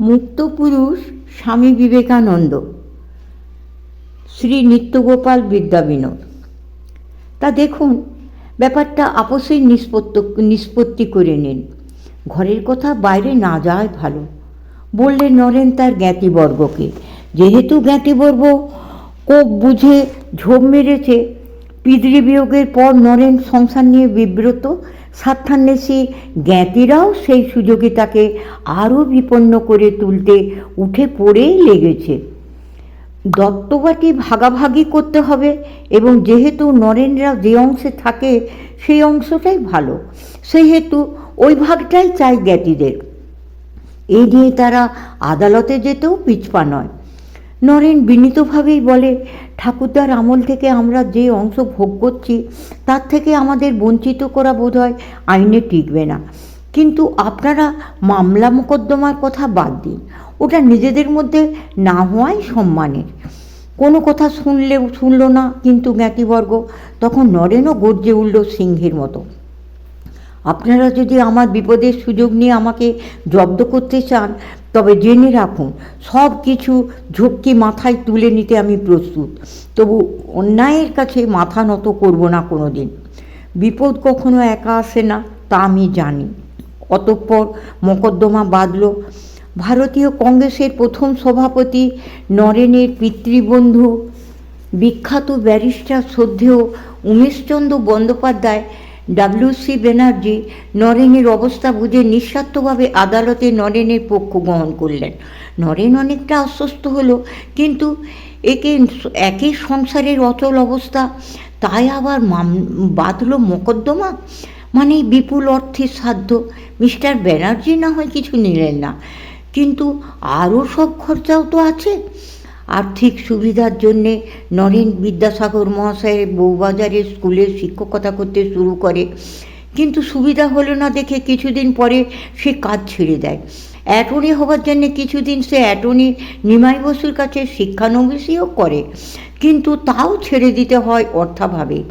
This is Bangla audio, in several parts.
মুক্তপুরুষ স্বামী বিবেকানন্দ, শ্রী নিত্যগোপাল বিদ্যাবিনোদ। তা দেখুন, ব্যাপারটা আপোষেই নিষ্পত্ত, নিষ্পত্তি করে নিন। ঘরের কথা বাইরে না যাওয়াই ভালো। বললেন নরেন তার জ্ঞাতিবর্গকে, যেহেতু জ্ঞাতিবর্গ কোপ বুঝে ঝোপ মেরেছে, পিতৃবিয়োগের পর নরেন সংসার নিয়ে বিব্রত স্বার্থান্বেষী জ্ঞাতিরাও সেই সুযোগে তাকে আরও বিপন্ন করে তুলতে উঠে পড়েই লেগেছে। দত্তবাটি ভাগাভাগি করতে হবে এবং যেহেতু নরেনরা যে অংশে থাকে, সেই অংশটাই ভালো। সেহেতু ওই ভাগটাই চাই জ্ঞাতিদের। এই নিয়ে তারা আদালতে যেতেও পিছপা নয়। নরেন বিনীতভাবেই বলে, ঠাকুরদার আমল থেকে আমরা যে অংশ ভোগ করছি, তার থেকে আমাদের বঞ্চিত করা বোধ হয় আইনে টিকবে না। কিন্তু আপনারা মামলা মোকদ্দমার কথা বাদ দিন। ওটা নিজেদের মধ্যে না হওয়াই সম্মানের। কোনো কথা শুনলেও শুনল না কিন্তু জ্ঞাতিবর্গ, তখন নরেনও গর্জে উঠল সিংহের মতো। আপনারা যদি আমার বিপদের সুযোগ নিয়ে আমাকে জব্দ করতে চান, তবে জেনে রাখুন, সব কিছু ঝক্কি মাথায় তুলে নিতে আমি প্রস্তুত। তবু অন্যায়ের কাছে মাথা নত করব না কোনো দিন বিপদ কখনো একা আসে না, তা আমি জানি। অতঃপর মকদ্দমা বাঁধল। ভারতীয় কংগ্রেসের প্রথম সভাপতি, নরেনের পিতৃবন্ধু, বিখ্যাত ব্যারিস্টার শ্রদ্ধেয় উমেশচন্দ্র বন্দ্যোপাধ্যায় ডাব্লিউসি ব্যানার্জি নরেনের অবস্থা বুঝে নিঃস্বার্থভাবে আদালতে নরেনের পক্ষ গ্রহণ করলেন। নরেন অনেকটা আশ্বস্ত হলো, কিন্তু একে একই সংসারের অচল অবস্থা, তাই আবার বাঁধল মোকদ্দমা? মানে বিপুল অর্থের সাধ্য। মিস্টার ব্যানার্জি না হয় কিছু নিলেন না। কিন্তু আরও সব খরচাও তো আছে। আর্থিক সুবিধার জন্যে নরেন বিদ্যাসাগর মহাশয়ের বউবাজারে স্কুলে শিক্ষকতা করতে শুরু করে। কিন্তু সুবিধা হলো না দেখে কিছুদিন পরে সে কাজ ছেড়ে দেয়। অ্যাটর্নি হবার জন্যে কিছুদিন সে অ্যাটর্নি নিমাই বসুর কাছে শিক্ষানবিশিও করে। কিন্তু তাও ছেড়ে দিতে হয় অর্থাভাবে।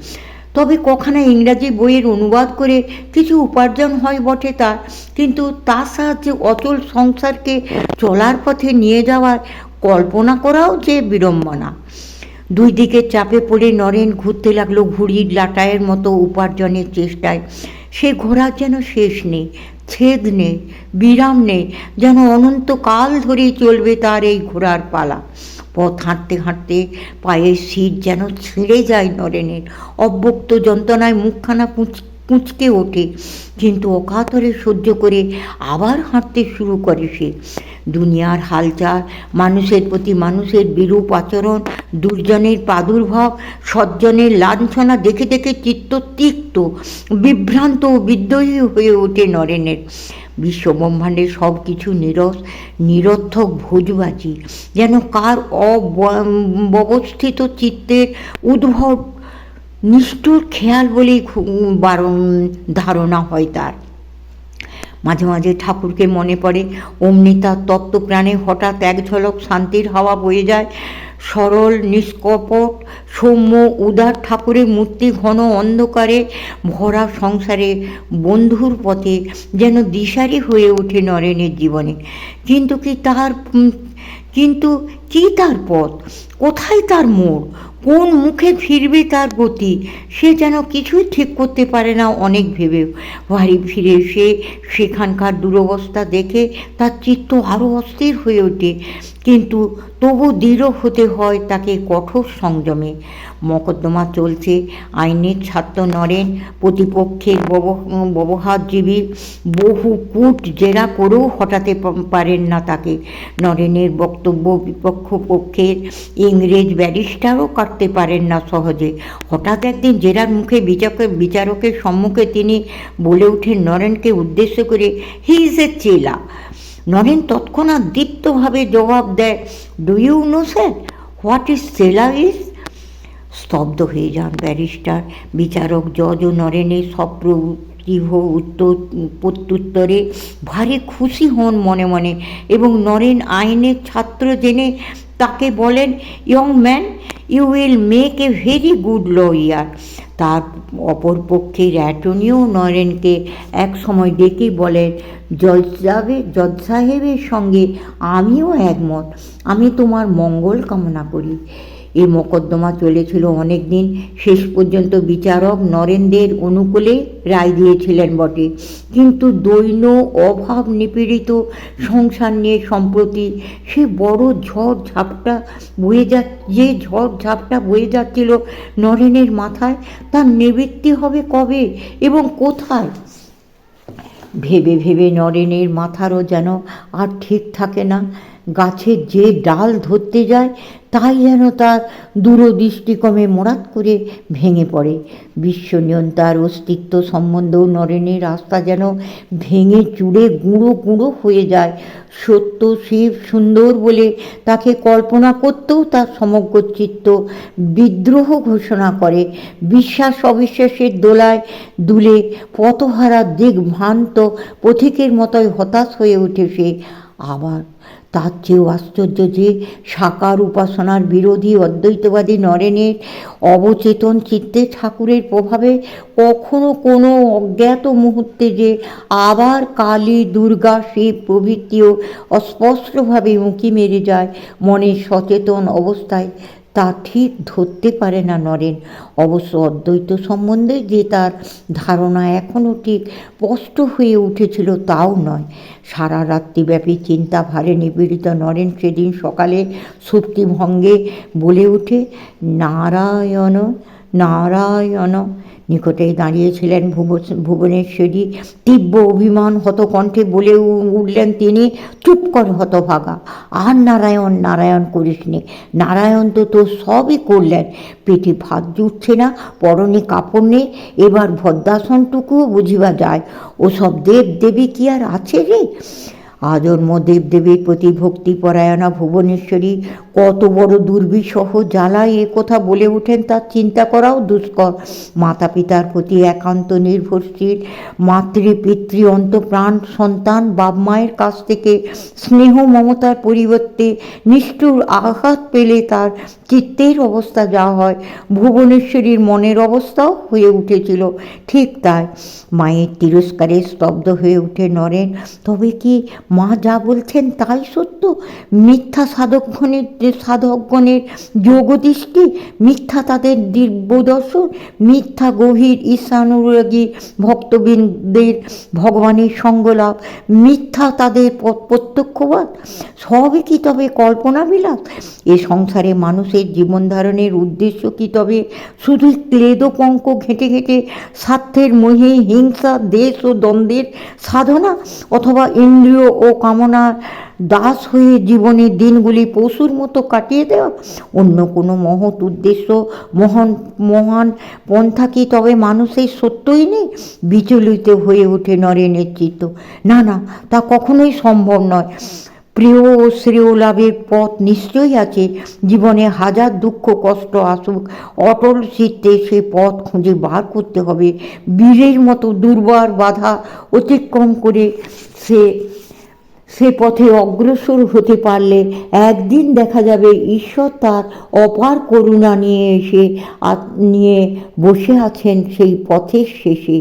তবে কখানা ইংরাজি বইয়ের অনুবাদ করে কিছু উপার্জন হয় বটে তার। কিন্তু তার সাহায্যে অচল সংসারকে চলার পথে নিয়ে যাওয়ার কল্পনা করাও যে বিড়ম্বনা। দুই দিকে চাপে পড়ে নরেন ঘুরতে লাগল ঘুড়ির লাটায়ের মতো উপার্জনের চেষ্টায়। সে ঘোরার যেন শেষ নেই, ছেদ নেই, বিরাম নেই, যেন অনন্তকাল ধরেই চলবে তার এই ঘোরার পালা। পথ হাঁটতে হাঁটতে পায়ের সিট যেন ছিঁড়ে যায় নরেনের। অব্যক্ত যন্ত্রণায় মুখখানা কুঁচ কুঁচকে ওঠে। কিন্তু অকাতরে সহ্য করে আবার হাঁটতে শুরু করে সে। দুনিয়ার হালচাল, মানুষের প্রতি মানুষের বিরূপ আচরণ, দুর্জনের প্রাদুর্ভাব, সজ্জনের লাঞ্ছনা দেখে দেখে চিত্ত তিক্ত, বিভ্রান্ত ও বিদ্রোহী হয়ে ওঠে নরেনের। বিশ্বব্রহ্মাণ্ডের সব কিছু নিরস, নিরর্থক ভোজবাজি, যেন কার অব্যবস্থিত চিত্তের উদ্ভব নিষ্ঠুর খেয়াল বলেই বারণ, ধারণা হয় তার। মাঝে মাঝে ঠাকুরকে মনে পড়ে, অমনি তার তত্ত্বপ্রাণে হঠাৎ এক ঝলক শান্তির হাওয়া বয়ে যায়। সরল, নিষ্কপট, সৌম্য, উদার ঠাকুরের মূর্তি ঘন অন্ধকারে ভরা সংসারে বন্ধুর পথে যেন দিশারি হয়ে ওঠে নরেনের জীবনে। কিন্তু কি তার কিন্তু কি তার পথ? কোথায় তার মোড়? কোন মুখে ফিরবে তার গতি? সে যেন কিছুই ঠিক করতে পারে না অনেক ভেবেও। বাড়ি ফিরে এসে সেখানকার দুরবস্থা দেখে তার চিত্ত আরও অস্থির হয়ে ওঠে। কিন্তু তবু দৃঢ় হতে হয় তাকে কঠোর সংযমে। মকদ্দমা চলছে, আইনের ছাত্র নরেন, প্রতিপক্ষের ব্যবহারজীবী, বহু কূট জেরা করেও হটাতে পারেন না তাকে। নরেনের বক্তব্য বিপক্ষ পক্ষের ইংরেজ ব্যারিস্টারও কাটতে পারেন না সহজে। হঠাৎ একদিন জেরার মুখে বিচারকের বিচারকের সম্মুখে তিনি বলে ওঠেন, নরেনকে উদ্দেশ্য করে, হি ইজ এ চেলা। নরেন তৎক্ষণাৎ দীপ্তভাবে জবাব দেয় do you know sir what is chela is স্তব্ধ হয়ে যান ব্যারিস্টার। বিচারক, জজ ও নরেনের সপ্রতিভ উত্তর, প্রত্যুত্তরে ভারী খুশি হন মনে মনে এবং নরেন আইনের ছাত্র জেনে তাকে বলেন young man you will make a very good lawyer তার অপর পক্ষের অ্যাটর্নিও নরেনকে এক সময় ডেকে বলেন, জজ সাহেব জজ সাহেবের সঙ্গে আমিও একমত। আমি তোমার মঙ্গল কামনা করি। এ মোকদ্দমা চলেছিল অনেক দিন শেষ পর্যন্ত বিচারক নরেন্দ্রের অনুকূলে রায় দিয়েছিলেন বটে। কিন্তু দৈন অভাব নিপীড়িত সংসার নিয়ে সম্প্রতি সে বড় ঝড় ঝাপটা বয়ে যা যে ঝড় ঝাপটা বয়ে যাচ্ছিল নরেনের মাথায়, তার নিবৃত্তি হবে কবে এবং কোথায়? ভেবে ভেবে নরেনের মাথারও যেন আর ঠিক থাকে না। গাছের যে ডাল ধরতে যায় তাই যেন তার দূরদৃষ্টিক্রমে মোড়াত করে ভেঙে পড়ে। বিশ্ব বিশ্বনিয়ন্তার অস্তিত্ব সম্বন্ধেও নরেনের রাস্তা যেন ভেঙে চুড়ে গুঁড়ো গুঁড়ো হয়ে যায়। সত্য, শিব, সুন্দর বলে তাকে কল্পনা করতেও তার সমগ্র চিত্ত বিদ্রোহ ঘোষণা করে। বিশ্বাস অবিশ্বাসের দোলায় দুলে পথহারা দিগ্ভ্রান্ত পথিকের মতোই হতাশ হয়ে ওঠে সে। আবার তার চেয়েও আশ্চর্য যে সাকার উপাসনার বিরোধী অদ্বৈতবাদী নরেনের অবচেতন চিত্তে ঠাকুরের প্রভাবে কখনো কোনো অজ্ঞাত মুহূর্তে যে আবার কালী, দুর্গা শিব প্রভৃতিও অস্পষ্টভাবে উঁকি মেরে যায় মনের সচেতন অবস্থায়। তা ঠিক ধরতে পারে না নরেন। অবশ্য অদ্বৈত সম্বন্ধে যে তার ধারণা এখনও ঠিক স্পষ্ট হয়ে উঠেছিল তাও নয়। সারা রাত্রিব্যাপী চিন্তা ভারে নিপীড়িত নরেন সেদিন সকালে সুপ্তিভঙ্গে বলে ওঠে, নারায়ণ নারায়ণ নিকটেই দাঁড়িয়েছিলেন ভুব ভুবনেশ্বরী। তীব্র অভিমান হতকণ্ঠে বলে উঠলেন তিনি, চুপ কর হতভাগা, আর নারায়ণ নারায়ণ করিস নে। নারায়ণ তো তোর সবই করলেন। পেটে ভাত জুটছে না, পরনে কাপড় নেই এবার ভদ্রাসনটুকুও বুঝিবা যায়। ওসব দেব দেবী কি আর আছে রে? আজন্ম দেবদেবীর প্রতি ভক্তিপরায়ণা ভুবনেশ্বরী, কত বড় দুর্বিষহ জ্বালায় এ কথা বলে ওঠেন তার চিন্তা করাও দুষ্কর। মাতা পিতার প্রতি একান্ত নির্ভরশীল মাতৃ পিতৃ অন্তপ্রাণ, সন্তান বাপ মায়ের কাছ থেকে স্নেহ মমতার পরিবর্তে নিষ্ঠুর আঘাত পেলে তার চিত্তের অবস্থা যা হয়, ভুবনেশ্বরীর মনের অবস্থাও হয়ে উঠেছিল ঠিক তাই। মায়ের তিরস্কারে স্তব্ধ হয়ে উঠে নরেন, তবে কি মা যা বলছেন তাই সত্য। মিথ্যা সাধকগণের সাধকগণের যোগদৃষ্টি, মিথ্যা তাদের দিব্যদর্শন, মিথ্যা গভীর ঈশানুরাগী ভক্তবৃন্দের ভগবানের সঙ্গলাভ, মিথ্যা তাদের প্রত্যক্ষবাদ, সবই কি তবে কল্পনা বিলাস এ সংসারে মানুষের জীবন ধারণের উদ্দেশ্য কি তবে? শুধু ক্লেদপঙ্ক ঘেঁটে ঘেঁটে স্বার্থের মোহে হিংসা, দেশ ও দ্বন্দ্বের সাধনা, অথবা ইন্দ্রিয় ও কামনার দাস হয়ে জীবনের দিনগুলি পশুর মতো কাটিয়ে দেওয়া। অন্য কোনো মহৎ উদ্দেশ্য, মহান মহান পন্থা কি তবে মানুষের সত্যই নেই? বিচলিত হয়ে ওঠে নরেনের চিত্ত না না, তা কখনোই সম্ভব নয়। প্রিয় ও শ্রেয় লাভের পথ নিশ্চয়ই আছে। জীবনে হাজার দুঃখ, কষ্ট আসুক অটল চিত্তে সে পথ খুঁজে বার করতে হবে। বীরের মতো দুর্বার বাধা অতিক্রম করে সে সে পথে অগ্রসর হতে পারলে একদিন দেখা যাবে ঈশ্বর তার অপার করুণা নিয়ে এসে নিয়ে বসে আছেন সেই পথের শেষে।